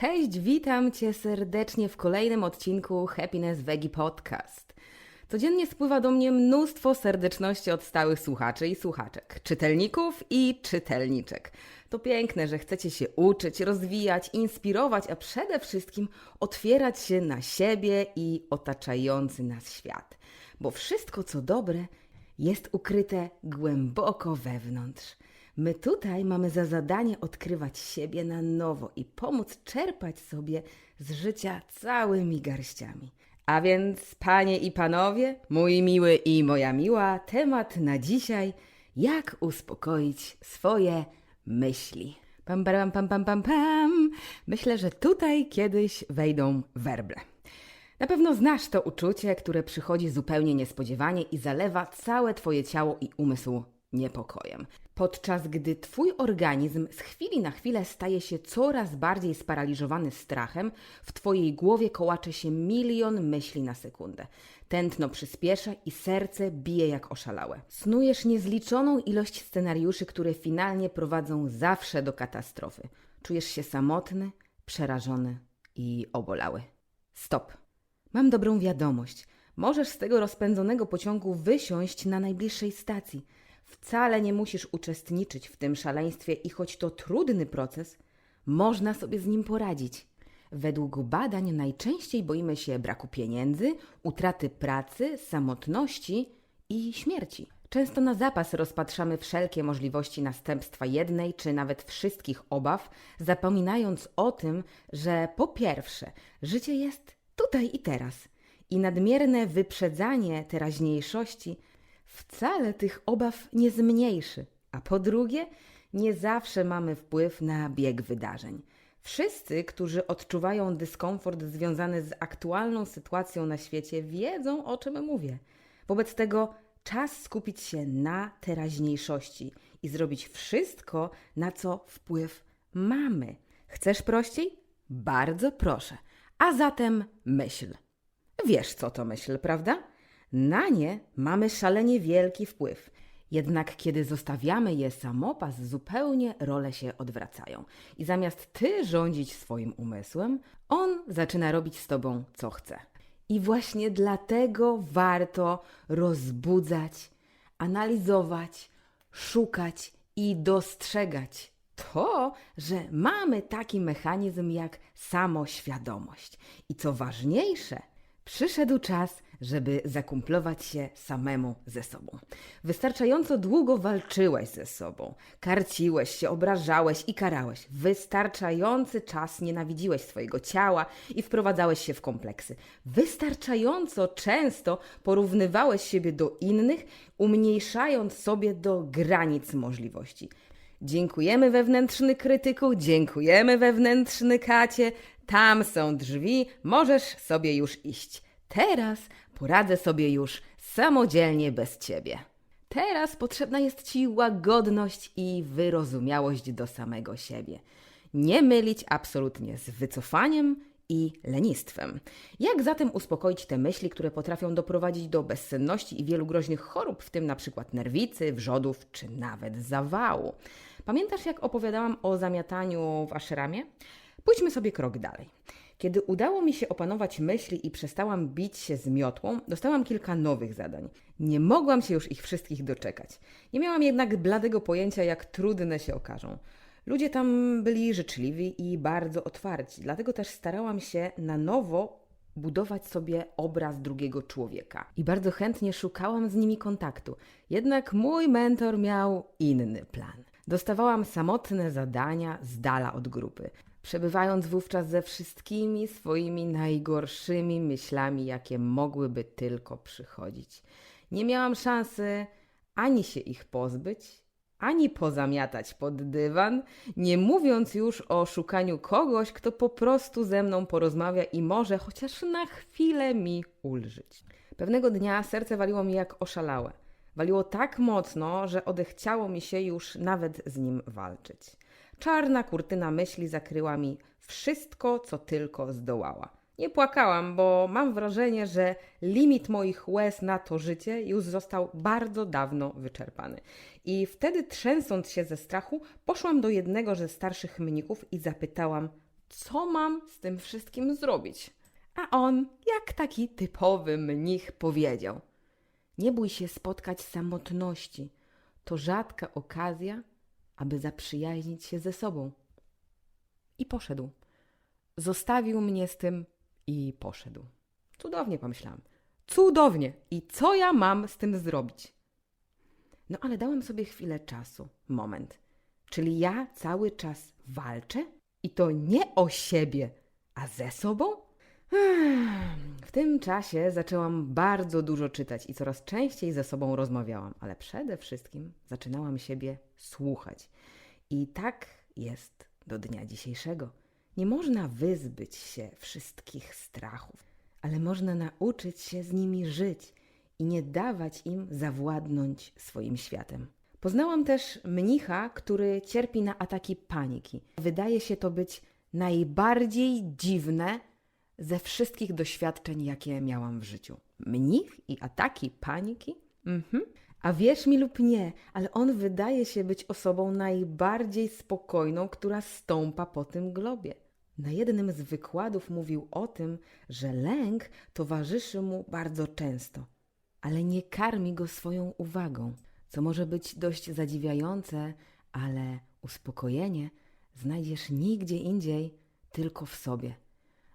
Cześć, witam Cię serdecznie w kolejnym odcinku Happiness Veggie Podcast. Codziennie spływa do mnie mnóstwo serdeczności od stałych słuchaczy i słuchaczek, czytelników i czytelniczek. To piękne, że chcecie się uczyć, rozwijać, inspirować, a przede wszystkim otwierać się na siebie i otaczający nas świat. Bo wszystko, co dobre, jest ukryte głęboko wewnątrz. My tutaj mamy za zadanie odkrywać siebie na nowo i pomóc czerpać sobie z życia całymi garściami. A więc, panie i panowie, mój miły i moja miła, temat na dzisiaj: jak uspokoić swoje myśli. Pam, pam, pam, pam, pam, pam. Myślę, że tutaj kiedyś wejdą werble. Na pewno znasz to uczucie, które przychodzi zupełnie niespodziewanie i zalewa całe Twoje ciało i umysł niepokojem. Podczas gdy Twój organizm z chwili na chwilę staje się coraz bardziej sparaliżowany strachem, w Twojej głowie kołacze się milion myśli na sekundę. Tętno przyspiesza i serce bije jak oszalałe. Snujesz niezliczoną ilość scenariuszy, które finalnie prowadzą zawsze do katastrofy. Czujesz się samotny, przerażony i obolały. Stop. Mam dobrą wiadomość. Możesz z tego rozpędzonego pociągu wysiąść na najbliższej stacji. Wcale nie musisz uczestniczyć w tym szaleństwie i choć to trudny proces, można sobie z nim poradzić. Według badań najczęściej boimy się braku pieniędzy, utraty pracy, samotności i śmierci. Często na zapas rozpatrzamy wszelkie możliwości następstwa jednej czy nawet wszystkich obaw, zapominając o tym, że po pierwsze, życie jest tutaj i teraz i nadmierne wyprzedzanie teraźniejszości wcale tych obaw nie zmniejszy. A po drugie, nie zawsze mamy wpływ na bieg wydarzeń. Wszyscy, którzy odczuwają dyskomfort związany z aktualną sytuacją na świecie, wiedzą o czym mówię. Wobec tego czas skupić się na teraźniejszości i zrobić wszystko, na co wpływ mamy. Chcesz prościej? Bardzo proszę. A zatem myśl. Wiesz, co to myśl, prawda? Na nie mamy szalenie wielki wpływ. Jednak kiedy zostawiamy je samopas, zupełnie role się odwracają. I zamiast ty rządzić swoim umysłem, on zaczyna robić z tobą co chce. I właśnie dlatego warto rozbudzać, analizować, szukać i dostrzegać to, że mamy taki mechanizm jak samoświadomość. I co ważniejsze, Przyszedł czas, żeby zakumplować się samemu ze sobą. Wystarczająco długo walczyłeś ze sobą, karciłeś się, obrażałeś i karałeś. Wystarczający czas nienawidziłeś swojego ciała i wprowadzałeś się w kompleksy. Wystarczająco często porównywałeś siebie do innych, umniejszając sobie do granic możliwości. Dziękujemy wewnętrzny krytyku, dziękujemy wewnętrzny kacie. Tam są drzwi, możesz sobie już iść. Teraz poradzę sobie już samodzielnie bez ciebie. Teraz potrzebna jest ci łagodność i wyrozumiałość do samego siebie. Nie mylić absolutnie z wycofaniem i lenistwem. Jak zatem uspokoić te myśli, które potrafią doprowadzić do bezsenności i wielu groźnych chorób, w tym na przykład nerwicy, wrzodów czy nawet zawału? Pamiętasz, jak opowiadałam o zamiataniu w ashramie? Pójdźmy sobie krok dalej. Kiedy udało mi się opanować myśli i przestałam bić się z miotłą, dostałam kilka nowych zadań. Nie mogłam się już ich wszystkich doczekać. Nie miałam jednak bladego pojęcia, jak trudne się okażą. Ludzie tam byli życzliwi i bardzo otwarci, dlatego też starałam się na nowo budować sobie obraz drugiego człowieka. I bardzo chętnie szukałam z nimi kontaktu. Jednak mój mentor miał inny plan. Dostawałam samotne zadania z dala od grupy, przebywając wówczas ze wszystkimi swoimi najgorszymi myślami, jakie mogłyby tylko przychodzić. Nie miałam szansy ani się ich pozbyć, ani pozamiatać pod dywan, nie mówiąc już o szukaniu kogoś, kto po prostu ze mną porozmawia i może chociaż na chwilę mi ulżyć. Pewnego dnia serce waliło mi jak oszalałe. Waliło tak mocno, że odechciało mi się już nawet z nim walczyć. Czarna kurtyna myśli zakryła mi wszystko, co tylko zdołała. Nie płakałam, bo mam wrażenie, że limit moich łez na to życie już został bardzo dawno wyczerpany. I wtedy, trzęsąc się ze strachu, poszłam do jednego ze starszych mnichów i zapytałam: co mam z tym wszystkim zrobić. A on, jak taki typowy mnich, powiedział: Nie bój się spotkać samotności. To rzadka okazja, aby zaprzyjaźnić się ze sobą. I poszedł. Zostawił mnie z tym i poszedł. Cudownie pomyślałam. Cudownie! I co ja mam z tym zrobić? No ale dałem sobie chwilę czasu. Moment. Czyli ja cały czas walczę? I to nie o siebie, a ze sobą? Tym czasie zaczęłam bardzo dużo czytać i coraz częściej ze sobą rozmawiałam, ale przede wszystkim zaczynałam siebie słuchać. I tak jest do dnia dzisiejszego. Nie można wyzbyć się wszystkich strachów, ale można nauczyć się z nimi żyć i nie dawać im zawładnąć swoim światem. Poznałam też mnicha, który cierpi na ataki paniki. Wydaje się to być najbardziej dziwne ze wszystkich doświadczeń, jakie miałam w życiu. Mnich i ataki paniki? Mhm. A wierz mi lub nie, ale on wydaje się być osobą najbardziej spokojną, która stąpa po tym globie. Na jednym z wykładów mówił o tym, że lęk towarzyszy mu bardzo często, ale nie karmi go swoją uwagą, co może być dość zadziwiające, ale uspokojenie znajdziesz nigdzie indziej, tylko w sobie.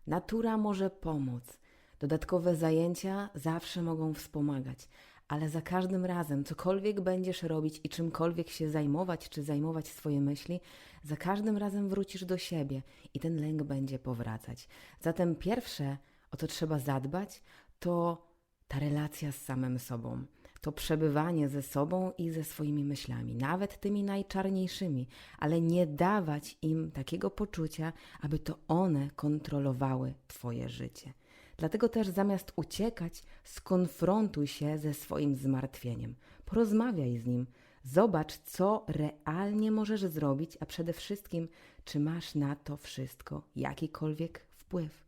Natura może pomóc. Dodatkowe zajęcia zawsze mogą wspomagać, ale za każdym razem, cokolwiek będziesz robić i czymkolwiek się zajmować, czy zajmować swoje myśli, za każdym razem wrócisz do siebie i ten lęk będzie powracać. Zatem pierwsze, o co trzeba zadbać, to ta relacja z samym sobą. To przebywanie ze sobą i ze swoimi myślami, nawet tymi najczarniejszymi, ale nie dawać im takiego poczucia, aby to one kontrolowały Twoje życie. Dlatego też zamiast uciekać, skonfrontuj się ze swoim zmartwieniem. Porozmawiaj z nim. Zobacz, co realnie możesz zrobić, a przede wszystkim, czy masz na to wszystko jakikolwiek wpływ.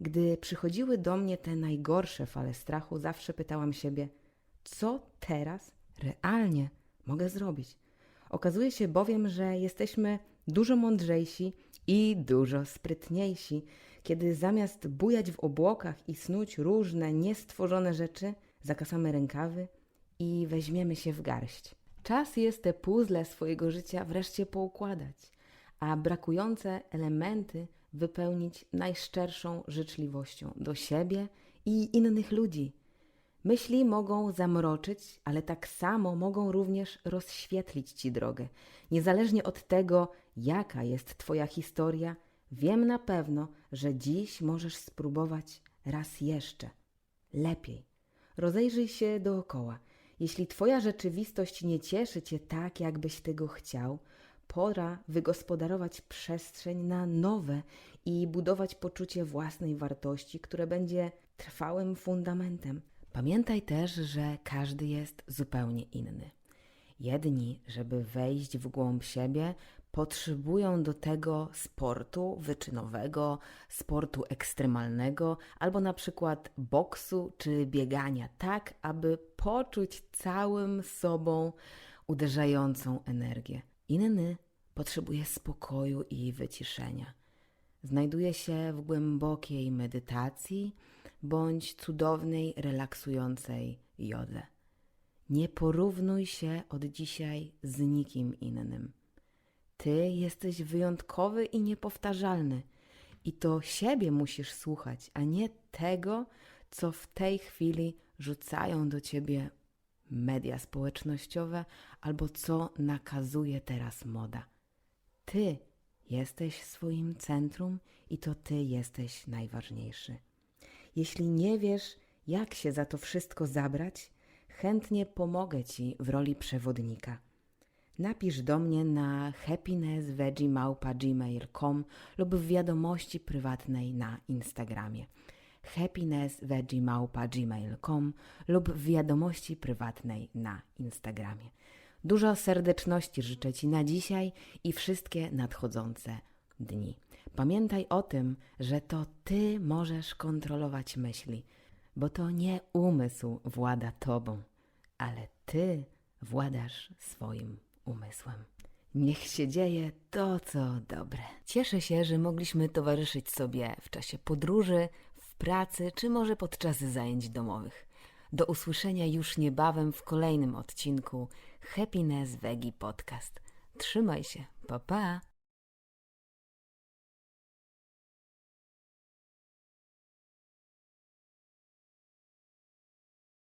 Gdy przychodziły do mnie te najgorsze fale strachu, zawsze pytałam siebie, co teraz realnie mogę zrobić. Okazuje się bowiem, że jesteśmy dużo mądrzejsi i dużo sprytniejsi, kiedy zamiast bujać w obłokach i snuć różne niestworzone rzeczy, zakasamy rękawy i weźmiemy się w garść. Czas jest te puzzle swojego życia wreszcie poukładać, a brakujące elementy wypełnić najszczerszą życzliwością do siebie i innych ludzi. Myśli mogą zamroczyć, ale tak samo mogą również rozświetlić ci drogę. Niezależnie od tego, jaka jest Twoja historia, wiem na pewno, że dziś możesz spróbować raz jeszcze. Lepiej. Rozejrzyj się dookoła. Jeśli Twoja rzeczywistość nie cieszy Cię tak, jakbyś tego chciał, pora wygospodarować przestrzeń na nowe i budować poczucie własnej wartości, które będzie trwałym fundamentem. Pamiętaj też, że każdy jest zupełnie inny. Jedni, żeby wejść w głąb siebie, potrzebują do tego sportu wyczynowego, sportu ekstremalnego, albo na przykład boksu czy biegania, tak aby poczuć całym sobą uderzającą energię. Inny potrzebuje spokoju i wyciszenia. Znajduje się w głębokiej medytacji bądź cudownej, relaksującej jodze. Nie porównuj się od dzisiaj z nikim innym. Ty jesteś wyjątkowy i niepowtarzalny. I to siebie musisz słuchać, a nie tego, co w tej chwili rzucają do ciebie media społecznościowe albo co nakazuje teraz moda. Ty jesteś swoim centrum i to ty jesteś najważniejszy. Jeśli nie wiesz, jak się za to wszystko zabrać, chętnie pomogę ci w roli przewodnika. Napisz do mnie na happinessveggie.gmail.com lub w wiadomości prywatnej na Instagramie happinessveggie.gmail.com lub w wiadomości prywatnej na Instagramie. Dużo serdeczności życzę Ci na dzisiaj i wszystkie nadchodzące dni. Pamiętaj o tym, że to Ty możesz kontrolować myśli, bo to nie umysł włada Tobą, ale Ty władasz swoim umysłem. Niech się dzieje to, co dobre. Cieszę się, że mogliśmy towarzyszyć sobie w czasie podróży, w pracy czy może podczas zajęć domowych. Do usłyszenia już niebawem w kolejnym odcinku Happiness Veggie Podcast. Trzymaj się, pa pa!